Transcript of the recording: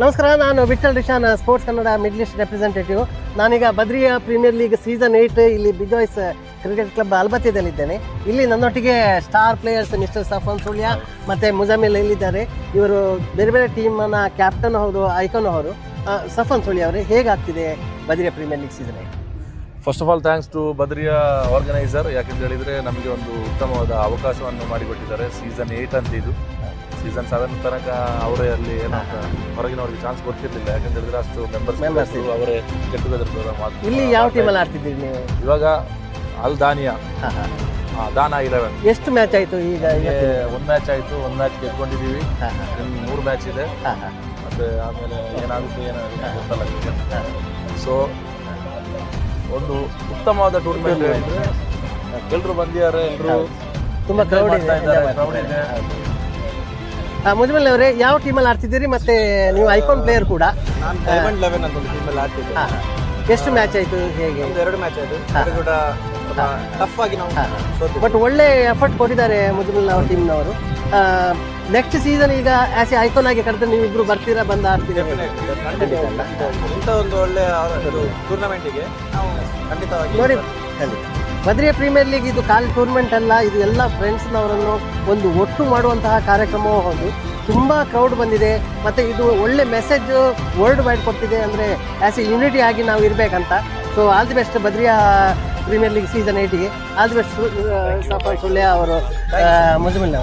ನಮಸ್ಕಾರ, ನಾನು Vittal Rishan sports Kannada middle east representative ನಾನೀಗ Badriya premier league season eight ಇಲ್ಲಿ ಬಿಗ್ ಬಾಯ್ಸ್ ಕ್ರಿಕೆಟ್ ಕ್ಲಬ್ ಅಲ್ಬತ್ತಿದಲ್ಲಿದ್ದೇನೆ ಇಲ್ಲಿ ನನ್ನೊಟ್ಟಿಗೆ star players mister Safan Sullia ಮತ್ತು ಮುಜಾಮಿಲ್ ಇಲ್ಲಿದ್ದಾರೆ. ಇವರು ಬೇರೆ ಬೇರೆ ಟೀಮನ್ನು ಕ್ಯಾಪ್ಟನ್ ಅವರು ಐಕನ್ ಅವರು ಸಫಾನ್ ಸುಳ್ಯ ಅವರೇ, ಹೇಗಾಗ್ತಿದೆ Badriya premier league season first of all thanks to Badriya organiser ಯಾಕೆಂತ ಹೇಳಿದರೆ ನಮಗೆ ಒಂದು ಉತ್ತಮವಾದ ಅವಕಾಶವನ್ನು ಮಾಡಿಕೊಟ್ಟಿದ್ದಾರೆ. ಸೀಸನ್ ಏಯ್ಟ್ ಅಂತ ಇದು. ಸೀಸನ್ ಸೆವೆನ್ ತನಕ ಅವರೇ ಅಲ್ಲಿ ಏನೋ ಹೊರಗಿನವ್ರಿಗೆ ಚಾನ್ಸ್ ಕೊಡ್ತಿರ್ಲಿಲ್ಲ. ಯಾಕಂತ ಹೇಳಿದ್ರೆ ಅಷ್ಟು ಮೆಂಬರ್ಸ್ ಮೆಂಬರ್ಸ್. ಅವರೇ ಗೆಟ್ ಟುಗೆದರ್ ಇಲ್ಲಿ ಯಾವ ಟೀಮಲ್ಲಿ ಆಡ್ತಿದ್ದೀರಿ ನೀವು? ಇವಾಗ ಅಲ್ ದಾನಿಯಾ. ದಾನ ಇಲೆವೆನ್ ಎಷ್ಟು ಮ್ಯಾಚ್ ಆಯ್ತು ಈಗ ಒಂದು ಮ್ಯಾಚ್ ಆಯ್ತು ಒಂದು ಮ್ಯಾಚ್ ಗೆದ್ಕೊಂಡಿದ್ದೀವಿ ಹಾಂ ಮೂರು ಮ್ಯಾಚ್ ಇದೆ. ಮತ್ತೆ ಆಮೇಲೆ ಏನಾಗುತ್ತೆ ಏನಾಗುತ್ತೆ ಗೊತ್ತಲ್ಲ ಸೊ ಒಂದು ಉತ್ತಮವಾದ ಟೂರ್ನಮೆಂಟ್ ಹೇಳಿದ್ರೆ ಎಲ್ಲರೂ ಬಂದಿದ್ದಾರೆ ಎಲ್ಲರೂ ತುಂಬಾ ಕ್ರೌಡ್ ಇದೆ. ಮುಜಮಲ್ ಅವರೇ ಯಾವ ಟೀಮಲ್ಲಿ ಆಡ್ತಿದ್ದೀರಿ? ಮತ್ತೆ ನೀವು ಐಕಾನ್ ಪ್ಲೇಯರ್ ಕೂಡ. ನಾನು ಡೈಮಂಡ್ ಲೆವೆನ್ ಅಂತ ಒಂದು ಟೀಮಲ್ಲಿ ಆಡ್ತಿದ್ದೆ. ಹಾ, ಹಾ. ಎಷ್ಟು ಮ್ಯಾಚ್ ಆಯ್ತು ಹೇಗೆ? ಒಂದು ಎರಡು ಮ್ಯಾಚ್ ಆಯ್ತು. ಕೂಡ ಟಫ್ ಆಗಿ ನಾವು. ಬಟ್ ಒಳ್ಳೆ ಎಫರ್ಟ್ ಕೊಟ್ಟಿದ್ದಾರೆ ಮುಜಮಲ್ ಅವ್ರ ಟೀಮ್ನವರು ನೆಕ್ಸ್ಟ್ ಸೀಸನ್ ಈಗ ಆಸ್ ಎ ಐಕಾನ್ ಆಗಿ ಕರೆದ್ರೆ ನೀವು ಇಬ್ರು ಬರ್ತೀರಾ ಬಂದ ಆಡ್ತೀರಾ? ಖಂಡಿತ ಅಲ್ಲ? ಇಂಥ ಒಂದು ಒಳ್ಳೆ ಟೂರ್ನಮೆಂಟಿಗೆ ನಾವು ಖಂಡಿತವಾಗಿ ನೋಡಿ. ಖಂಡಿತ. ಬದ್ರಿಯಾ ಪ್ರೀಮಿಯರ್ ಲೀಗ್ ಇದು ಕಾಲ್ ಟೂರ್ನಮೆಂಟ್ ಅಲ್ಲ ಇದು ಎಲ್ಲ ಫ್ರೆಂಡ್ಸ್ನವರನ್ನು ಒಂದು ಒಟ್ಟು ಮಾಡುವಂತಹ ಕಾರ್ಯಕ್ರಮವೂ ಹೌದು. ತುಂಬ ಕ್ರೌಡ್ ಬಂದಿದೆ ಮತ್ತು ಇದು ಒಳ್ಳೆ ಮೆಸೇಜ್ ವರ್ಲ್ಡ್ ವೈಡ್ ಕೊಡ್ತಿದೆ ಅಂದರೆ ಆ್ಯಸ್ ಎ ಯುನಿಟಿ ಆಗಿ ನಾವು ಇರಬೇಕಂತ. So all the best Badriya premier league season ಏಯ್ಟಿಗೆ all the best Sullia ಅವರು ಮುಜಮಿಲ್